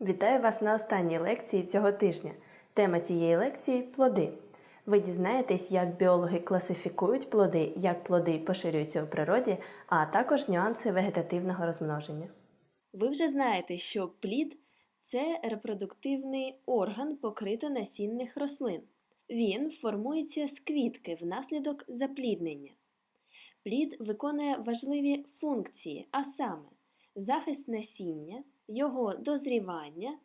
Вітаю вас на останній лекції цього тижня. Тема цієї лекції плоди. Ви дізнаєтесь, як біологи класифікують плоди, як плоди поширюються у природі, а також нюанси вегетативного розмноження. Ви вже знаєте, що плід це репродуктивний орган покрито-насінних рослин. Він формується з квітки внаслідок запліднення. Плід виконує важливі функції, а саме захист насіння, його дозрівання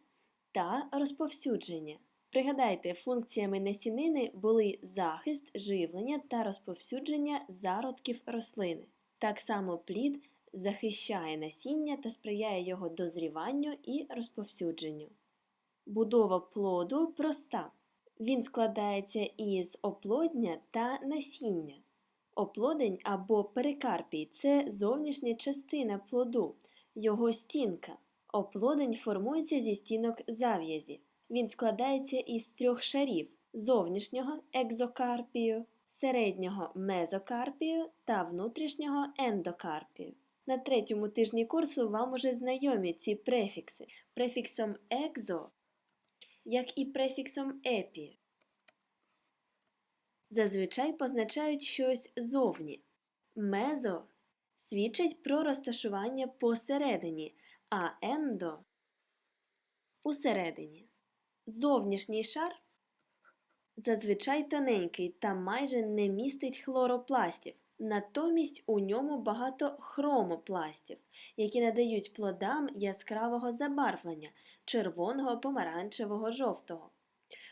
та розповсюдження. Пригадайте, функціями насінини були захист, живлення та розповсюдження зародків рослини. Так само плід захищає насіння та сприяє його дозріванню і розповсюдженню. Будова плоду проста. Він складається із оплодня та насіння. Оплодень або перикарпій це зовнішня частина плоду, його стінка. Оплодень формується зі стінок зав'язі. Він складається із трьох шарів зовнішнього екзокарпію, середнього мезокарпію та внутрішнього ендокарпію. На третьому тижні курсу вам уже знайомі ці префікси префіксом екзо, як і префіксом епі. Зазвичай позначають щось зовні. Мезо свідчить про розташування посередині, а ендо усередині. Зовнішній шар зазвичай тоненький та майже не містить хлоропластів. Натомість у ньому багато хромопластів, які надають плодам яскравого забарвлення червоного, помаранчевого, жовтого.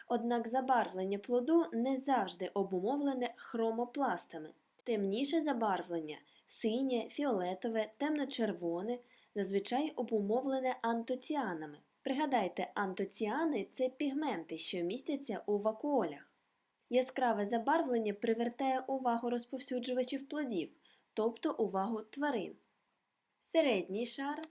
Однак забарвлення плоду не завжди обумовлене хромопластами. Темніше забарвлення синє, фіолетове, темно-червоне, зазвичай обумовлене антоціанами. Пригадайте, антоціани це пігменти, що містяться у вакуолях. Яскраве забарвлення привертає увагу розповсюджувачів плодів, тобто увагу тварин. Середній шар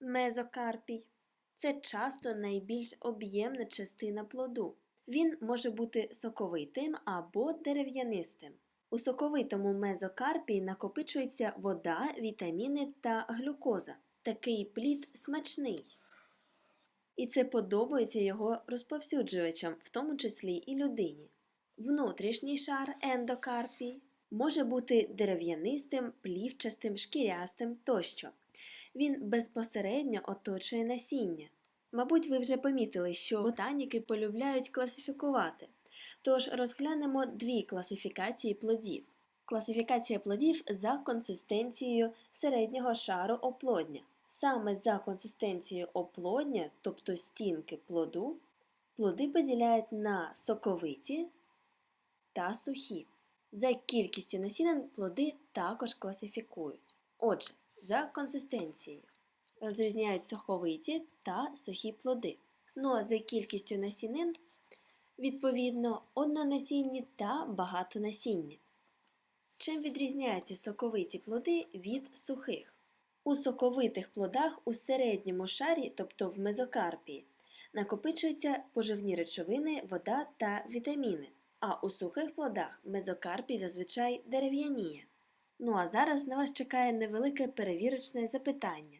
мезокарпій це часто найбільш об'ємна частина плоду. Він може бути соковитим або дерев'янистим. У соковитому мезокарпії накопичується вода, вітаміни та глюкоза. Такий плід смачний. І це подобається його розповсюджувачам, в тому числі і людині. Внутрішній шар ендокарпій може бути дерев'янистим, плівчастим, шкірястим тощо. Він безпосередньо оточує насіння. Мабуть, ви вже помітили, що ботаніки полюбляють класифікувати. Тож розглянемо дві класифікації плодів. Класифікація плодів за консистенцією середнього шару оплодня. Саме за консистенцією оплодня, тобто стінки плоду, плоди поділяють на соковиті та сухі. За кількістю насінин плоди також класифікують. Отже, за консистенцією розрізняють соковиті та сухі плоди. Ну а за кількістю насінин, відповідно, однонасінні та багатонасінні. Чим відрізняються соковиті плоди від сухих? У соковитих плодах у середньому шарі, тобто в мезокарпії, накопичуються поживні речовини, вода та вітаміни, а у сухих плодах мезокарпій зазвичай дерев'яніє. Ну а зараз на вас чекає невелике перевірочне запитання.